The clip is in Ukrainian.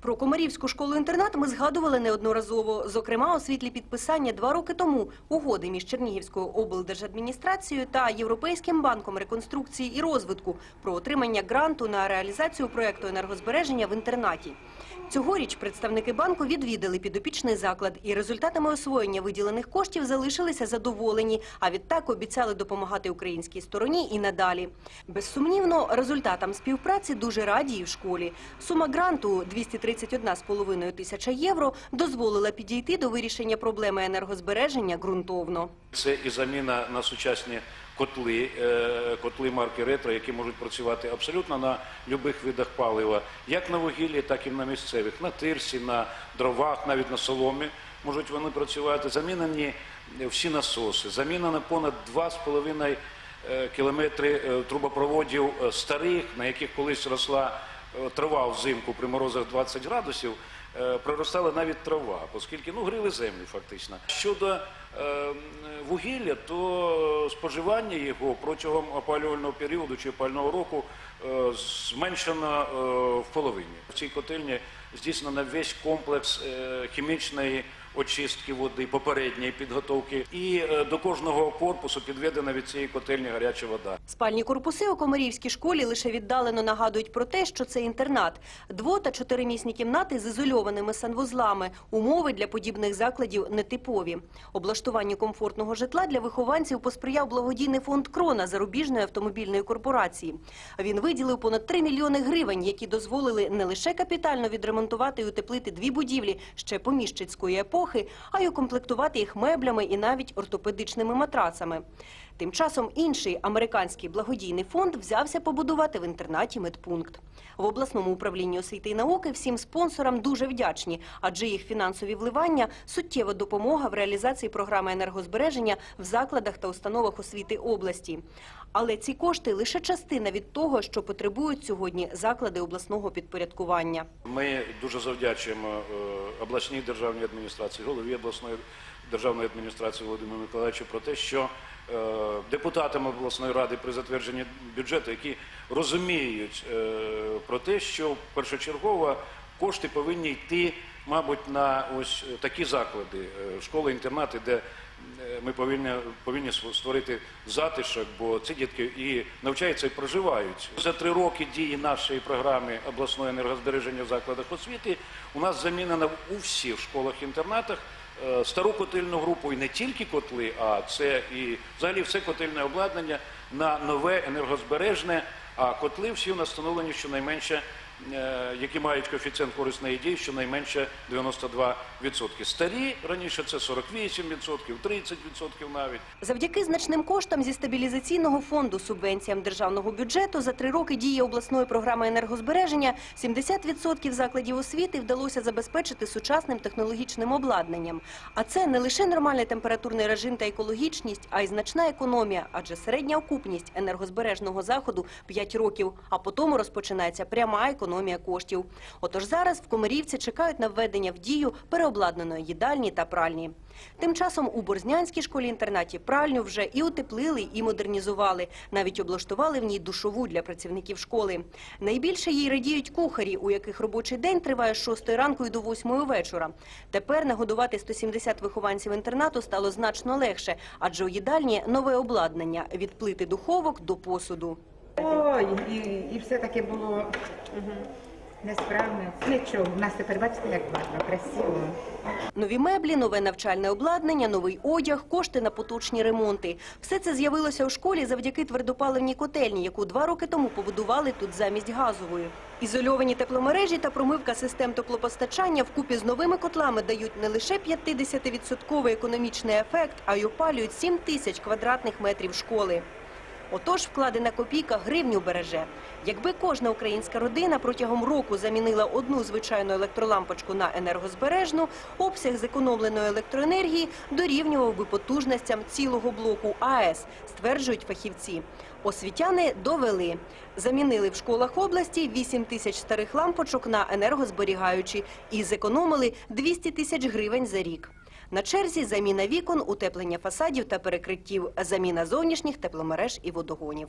Про Комарівську школу-інтернат ми згадували неодноразово. Зокрема, у світлі підписання два роки тому угоди між Чернігівською облдержадміністрацією та Європейським банком реконструкції і розвитку про отримання гранту на реалізацію проекту енергозбереження в інтернаті. Цьогоріч представники банку відвідали підопічний заклад і результатами освоєння виділених коштів залишилися задоволені, а відтак обіцяли допомагати українській стороні і надалі. Безсумнівно, результатам співпраці дуже раді і в школі. Сума гранту 231,5 тисяча євро дозволила підійти до вирішення проблеми енергозбереження ґрунтовно. Це і заміна на сучасні котли, е, котли марки ретро, які можуть працювати абсолютно на будь-яких видах палива, як на вугіллі, так і на місцевих, на тирсі, на дровах, навіть на соломі можуть вони працювати. Замінені всі насоси, замінено понад 2,5 е, кілометри е, трубопроводів старих, на яких колись росла е, трава взимку при морозах 20 градусів. е, Проростала навіть трава, оскільки ну гріли землю фактично. Щодо е, вугілля, то споживання його протягом опалювального періоду чи опального року зменшено в половині. В цій котельні здійснено весь комплекс хімічної очистки води, попередньої підготовки, і е, до кожного корпусу підведена від цієї котельні гаряча вода. Спальні корпуси у Комарівській школі лише віддалено нагадують про те, що це інтернат. Дво- та чотиримісні кімнати з ізольованими санвузлами. Умови для подібних закладів нетипові. Облаштуванню комфортного житла для вихованців посприяв благодійний фонд «Крона» зарубіжної автомобільної корпорації. Він виділив понад 3 мільйони гривень, які дозволили не лише капітально відремонтувати і утеплити дві будівлі ще поміщицької епохи, а й укомплектувати їх меблями і навіть ортопедичними матрацами. Тим часом інший американський благодійний фонд взявся побудувати в інтернаті медпункт. В обласному управлінні освіти і науки всім спонсорам дуже вдячні, адже їх фінансові вливання суттєва допомога в реалізації програми енергозбереження в закладах та установах освіти області. Але ці кошти лише частина від того, що потребують сьогодні заклади обласного підпорядкування. Ми дуже завдячуємо е, обласній державній адміністрації, голові обласної державної адміністрації Володимиру Миколаївичу про те, що е, депутатам обласної ради при затвердженні бюджету, які розуміють е, про те, що першочергово кошти повинні йти, мабуть, на ось такі заклади, школи-інтернати, де ми повинні, повинні створити затишок, бо ці дітки і навчаються, і проживають. За три роки дії нашої програми обласного енергозбереження в закладах освіти у нас замінено у всіх школах-інтернатах е, стару котельну групу і не тільки котли, а це і взагалі все котельне обладнання на нове енергозбережне. А котли всі у нас встановлені щонайменше, е, які мають коефіцієнт корисної дії, щонайменше 92%. Старі раніше це 48%, 30% навіть. Завдяки значним коштам зі стабілізаційного фонду субвенціям державного бюджету за три роки дії обласної програми енергозбереження 70% закладів освіти вдалося забезпечити сучасним технологічним обладнанням. А це не лише нормальний температурний режим та екологічність, а й значна економія, адже середня окупність енергозбережного заходу 5 років, а потім розпочинається пряма економія коштів. Отож зараз в Комарівці чекають на введення в дію переобладнаної їдальні та пральні. Тим часом у Борзнянській школі-інтернаті пральню вже і утеплили, і модернізували. Навіть облаштували в ній душову для працівників школи. Найбільше їй радіють кухарі, у яких робочий день триває з 6 ранку і до 8 вечора. Тепер нагодувати 170 вихованців інтернату стало значно легше, адже у їдальні нове обладнання від плити духовок до посуду. Ой, і, і все таке було несправне. Нічого, у нас тепер бачите, як гарно, красиво. Нові меблі, нове навчальне обладнання, новий одяг, кошти на поточні ремонти. Все це з'явилося у школі завдяки твердопаливній котельні, яку два роки тому побудували тут замість газової. Ізольовані тепломережі та промивка систем теплопостачання вкупі з новими котлами дають не лише 50% економічний ефект, а й опалюють 7 тисяч квадратних метрів школи. Отож, вкладена копійка гривню береже. Якби кожна українська родина протягом року замінила одну звичайну електролампочку на енергозбережну, обсяг зекономленої електроенергії дорівнював би потужностям цілого блоку АЕС, стверджують фахівці. Освітяни довели. Замінили в школах області 8 тисяч старих лампочок на енергозберігаючі і зекономили 200 тисяч гривень за рік. На черзі заміна вікон, утеплення фасадів та перекриттів, заміна зовнішніх тепломереж і водогонів.